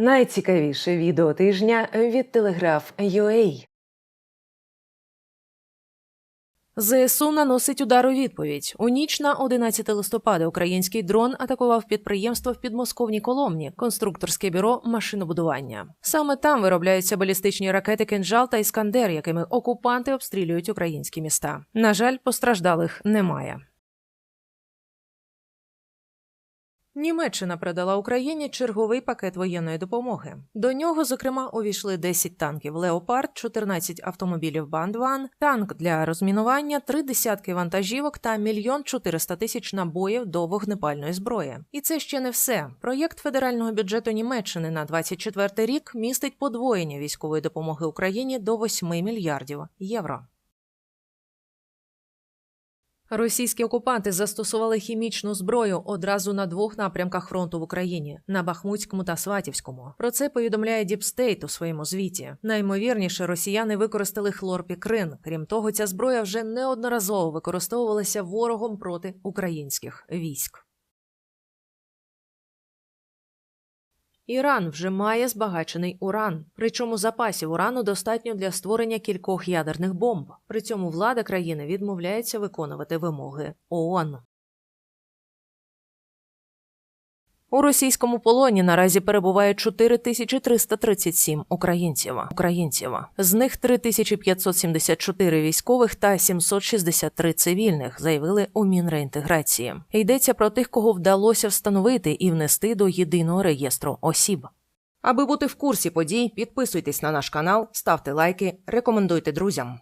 Найцікавіше відео тижня від Телеграф UA. ЗСУ наносить удар у відповідь. У ніч на 11 листопада український дрон атакував підприємство в підмосковній Коломні, конструкторське бюро машинобудування. Саме там виробляються балістичні ракети «Кинжал» та Іскандер, якими окупанти обстрілюють українські міста. На жаль, постраждалих немає. Німеччина передала Україні черговий пакет воєнної допомоги. До нього, зокрема, увійшли 10 танків Леопард, 14 автомобілів Бандван, танк для розмінування, три десятки вантажівок та мільйон 400 тисяч набоїв до вогнепальної зброї. І це ще не все. Проєкт федерального бюджету Німеччини на 24 рік містить подвоєння військової допомоги Україні до 8 мільярдів євро. Російські окупанти застосували хімічну зброю одразу на двох напрямках фронту в Україні на Бахмутському та Сватівському. Про це повідомляє Діпстейт у своєму звіті. Наймовірніше, росіяни використали хлорпікрин. Крім того, ця зброя вже неодноразово використовувалася ворогом проти українських військ. Іран вже має збагачений уран, причому запасів урану достатньо для створення кількох ядерних бомб. При цьому влада країни відмовляється виконувати вимоги ООН. У російському полоні наразі перебуває 4337 українців. Українців. З них 3574 військових та 763 цивільних, заявили у Мінреінтеграції. Йдеться про тих, кого вдалося встановити і внести до єдиного реєстру осіб. Аби бути в курсі подій, підписуйтесь на наш канал, ставте лайки, рекомендуйте друзям.